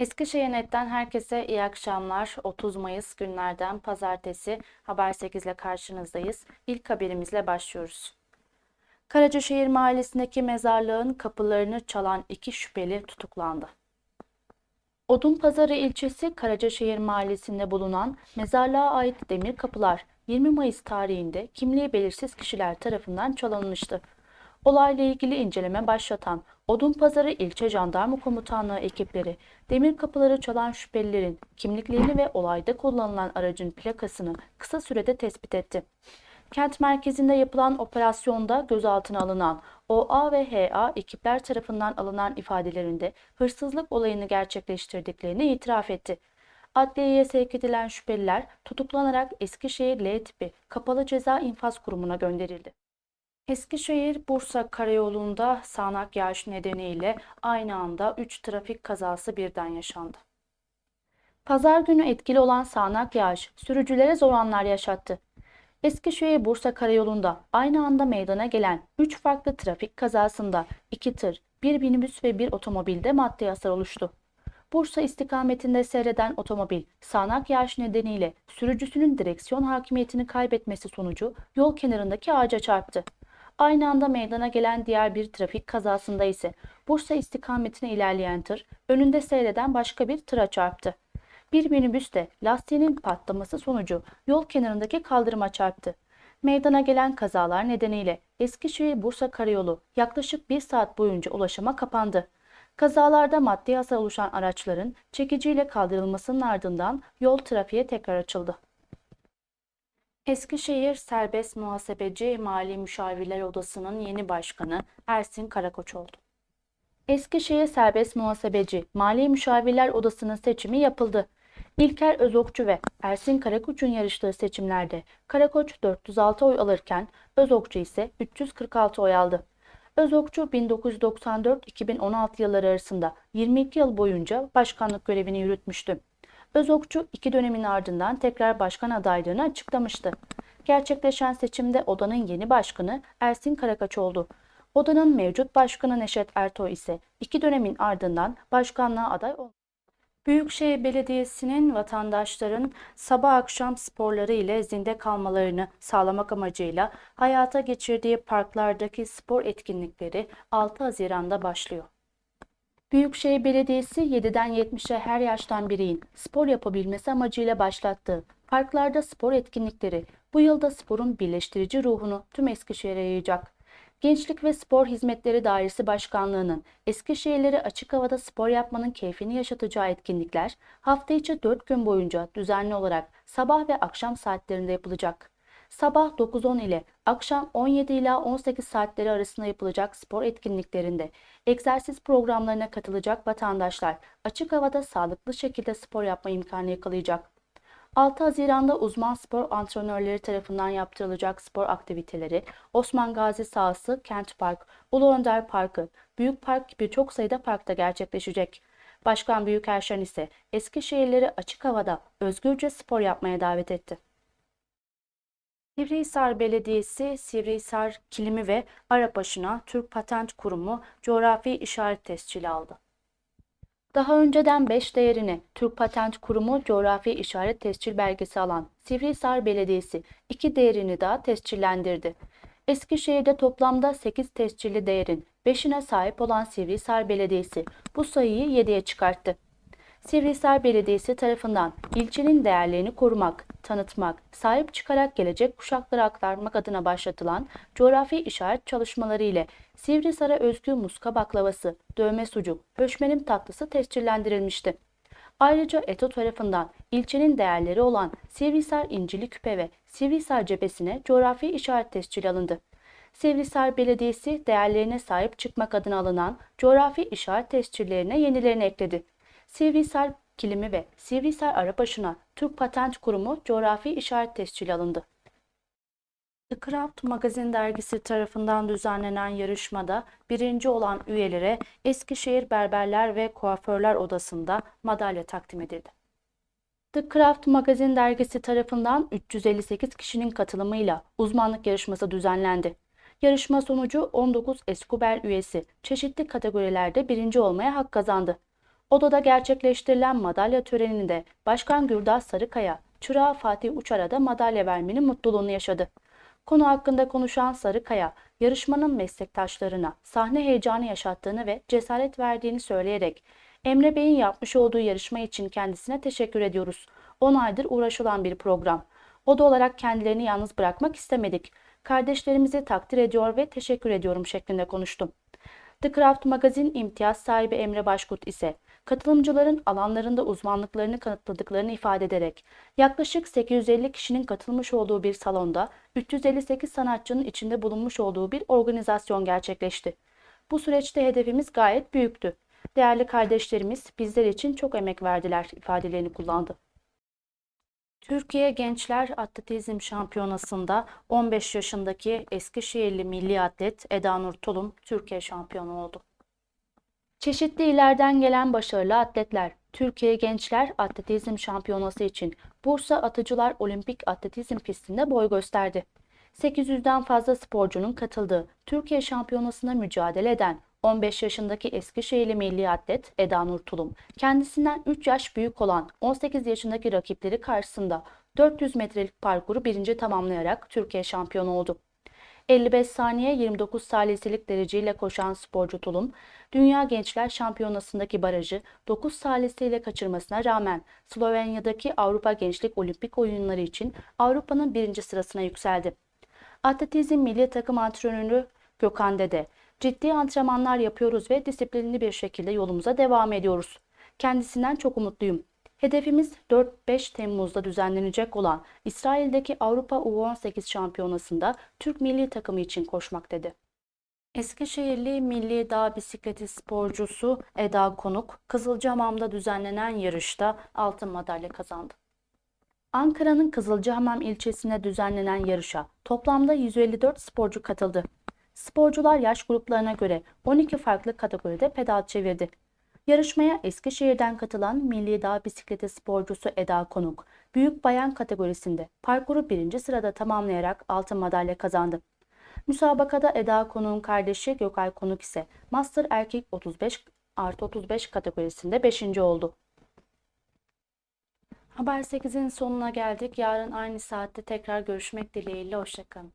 Eskişehir Net'ten herkese iyi akşamlar. 30 Mayıs günlerden pazartesi Haber 8 ile karşınızdayız. İlk haberimizle başlıyoruz. Karacaşehir Mahallesi'ndeki mezarlığın kapılarını çalan iki şüpheli tutuklandı. Odunpazarı ilçesi Karacaşehir Mahallesi'nde bulunan mezarlığa ait demir kapılar 20 Mayıs tarihinde kimliği belirsiz kişiler tarafından çalınmıştı. Olayla ilgili inceleme başlatan Odunpazarı İlçe Jandarma Komutanlığı ekipleri demir kapıları çalan şüphelilerin kimliklerini ve olayda kullanılan aracın plakasını kısa sürede tespit etti. Kent merkezinde yapılan operasyonda gözaltına alınan OA ve HA ekipler tarafından alınan ifadelerinde hırsızlık olayını gerçekleştirdiklerini itiraf etti. Adliyeye sevk edilen şüpheliler tutuklanarak Eskişehir L tipi kapalı ceza infaz kurumuna gönderildi. Eskişehir-Bursa karayolunda sağanak yağış nedeniyle aynı anda 3 trafik kazası birden yaşandı. Pazar günü etkili olan sağanak yağış sürücülere zor anlar yaşattı. Eskişehir-Bursa karayolunda aynı anda meydana gelen 3 farklı trafik kazasında 2 tır, 1 minibüs ve 1 otomobilde maddi hasar oluştu. Bursa istikametinde seyreden otomobil sağanak yağış nedeniyle sürücüsünün direksiyon hakimiyetini kaybetmesi sonucu yol kenarındaki ağaca çarptı. Aynı anda meydana gelen diğer bir trafik kazasında ise Bursa istikametine ilerleyen tır önünde seyreden başka bir tıra çarptı. Bir minibüs de lastiğinin patlaması sonucu yol kenarındaki kaldırıma çarptı. Meydana gelen kazalar nedeniyle Eskişehir-Bursa karayolu yaklaşık bir saat boyunca ulaşıma kapandı. Kazalarda maddi hasar oluşan araçların çekiciyle kaldırılmasının ardından yol trafiğe tekrar açıldı. Eskişehir Serbest Muhasebeci Mali Müşavirler Odası'nın yeni başkanı Ersin Karakoç oldu. Eskişehir Serbest Muhasebeci Mali Müşavirler Odası'nın seçimi yapıldı. İlker Özokçu ve Ersin Karakoç'un yarıştığı seçimlerde Karakoç 406 oy alırken Özokçu ise 346 oy aldı. Özokçu 1994-2016 yılları arasında 22 yıl boyunca başkanlık görevini yürütmüştü. Özokçu iki dönemin ardından tekrar başkan adaylığını açıklamıştı. Gerçekleşen seçimde odanın yeni başkanı Ersin Karakaç oldu. Odanın mevcut başkanı Neşet Ertoy ise iki dönemin ardından başkanlığa aday oldu. Büyükşehir Belediyesi'nin vatandaşların sabah akşam sporları ile zinde kalmalarını sağlamak amacıyla hayata geçirdiği parklardaki spor etkinlikleri 6 Haziran'da başlıyor. Büyükşehir Belediyesi 7'den 70'e her yaştan bireyin spor yapabilmesi amacıyla başlattığı parklarda spor etkinlikleri bu yılda sporun birleştirici ruhunu tüm Eskişehir'e yayacak. Gençlik ve Spor Hizmetleri Dairesi Başkanlığı'nın Eskişehirleri açık havada spor yapmanın keyfini yaşatacağı etkinlikler hafta içi 4 gün boyunca düzenli olarak sabah ve akşam saatlerinde yapılacak. Sabah 9-10 ile akşam 17 ila 18 saatleri arasında yapılacak spor etkinliklerinde egzersiz programlarına katılacak vatandaşlar açık havada sağlıklı şekilde spor yapma imkanı yakalayacak. 6 Haziran'da uzman spor antrenörleri tarafından yaptırılacak spor aktiviteleri Osman Gazi sahası, Kent Park, Ulu Önder Parkı, Büyük Park gibi çok sayıda parkta gerçekleşecek. Başkan Büyükerşen ise Eskişehirleri açık havada özgürce spor yapmaya davet etti. Sivrihisar Belediyesi, Sivrihisar Kilimi ve Arapaşı'na Türk Patent Kurumu coğrafi işaret tescili aldı. Daha önceden 5 değerini Türk Patent Kurumu coğrafi işaret tescil belgesi alan Sivrihisar Belediyesi 2 değerini daha tescillendirdi. Eskişehir'de toplamda 8 tescilli değerin 5'ine sahip olan Sivrihisar Belediyesi bu sayıyı 7'ye çıkarttı. Sivrihisar Belediyesi tarafından ilçenin değerlerini korumak, tanıtmak, sahip çıkarak gelecek kuşaklara aktarmak adına başlatılan coğrafi işaret çalışmaları ile Sivrihisar'a özgü muska baklavası, dövme sucuk, höşmerim tatlısı tescillendirilmişti. Ayrıca ETO tarafından ilçenin değerleri olan Sivrihisar incili küpe ve Sivrihisar cephesine coğrafi işaret tescili alındı. Sivrihisar Belediyesi değerlerine sahip çıkmak adına alınan coğrafi işaret tescillerine yenilerini ekledi. Sivrihisar Kilimi ve Sivrihisar Arabaşı'na Türk Patent Kurumu coğrafi işaret tescili alındı. The Craft Magazine dergisi tarafından düzenlenen yarışmada birinci olan üyelere Eskişehir Berberler ve Kuaförler Odası'nda madalya takdim edildi. The Craft Magazine dergisi tarafından 358 kişinin katılımıyla uzmanlık yarışması düzenlendi. Yarışma sonucu 19 Eskuber üyesi çeşitli kategorilerde birinci olmaya hak kazandı. Odada gerçekleştirilen madalya töreninde Başkan Gürdağ Sarıkaya, çırağı Fatih Uçar'a da madalya vermenin mutluluğunu yaşadı. Konu hakkında konuşan Sarıkaya, yarışmanın meslektaşlarına sahne heyecanı yaşattığını ve cesaret verdiğini söyleyerek Emre Bey'in yapmış olduğu yarışma için kendisine teşekkür ediyoruz. 10 aydır uğraşılan bir program. O da olarak kendilerini yalnız bırakmak istemedik. Kardeşlerimizi takdir ediyor ve teşekkür ediyorum şeklinde konuştum. The Craft Magazine imtiyaz sahibi Emre Başkurt ise katılımcıların alanlarında uzmanlıklarını kanıtladıklarını ifade ederek yaklaşık 850 kişinin katılmış olduğu bir salonda 358 sanatçının içinde bulunmuş olduğu bir organizasyon gerçekleşti. Bu süreçte hedefimiz gayet büyüktü. Değerli kardeşlerimiz bizler için çok emek verdiler ifadelerini kullandı. Türkiye Gençler Atletizm Şampiyonası'nda 15 yaşındaki Eskişehirli milli atlet Eda Nur Tulum Türkiye şampiyonu oldu. Çeşitli illerden gelen başarılı atletler Türkiye Gençler Atletizm Şampiyonası için Bursa Atıcılar Olimpik Atletizm pistinde boy gösterdi. 800'den fazla sporcunun katıldığı Türkiye Şampiyonası'na mücadele eden 15 yaşındaki Eskişehirli milli atlet Eda Nur Tulum, kendisinden 3 yaş büyük olan 18 yaşındaki rakipleri karşısında 400 metrelik parkuru birinci tamamlayarak Türkiye şampiyonu oldu. 55 saniye 29 saliselik dereceyle koşan sporcu Tulum, Dünya Gençler Şampiyonası'ndaki barajı 9 salisiyle kaçırmasına rağmen Slovenya'daki Avrupa Gençlik Olimpik Oyunları için Avrupa'nın birinci sırasına yükseldi. Atletizm milli takım antrenörü Gökhan Dede, ciddi antrenmanlar yapıyoruz ve disiplinli bir şekilde yolumuza devam ediyoruz. Kendisinden çok umutluyum. Hedefimiz 4-5 Temmuz'da düzenlenecek olan İsrail'deki Avrupa U18 Şampiyonası'nda Türk milli takımı için koşmak dedi. Eskişehirli milli dağ bisikleti sporcusu Eda Konuk, Kızılcahamam'da düzenlenen yarışta altın madalya kazandı. Ankara'nın Kızılcahamam ilçesinde düzenlenen yarışa toplamda 154 sporcu katıldı. Sporcular yaş gruplarına göre 12 farklı kategoride pedal çevirdi. Yarışmaya Eskişehir'den katılan Milli Dağ Bisikleti sporcusu Eda Konuk, büyük bayan kategorisinde parkuru birinci sırada tamamlayarak altın madalya kazandı. Müsabakada Eda Konuk'un kardeşi Gökay Konuk ise Master Erkek 35 artı 35 kategorisinde 5. oldu. Haber 8'in sonuna geldik. Yarın aynı saatte tekrar görüşmek dileğiyle. Hoşçakalın.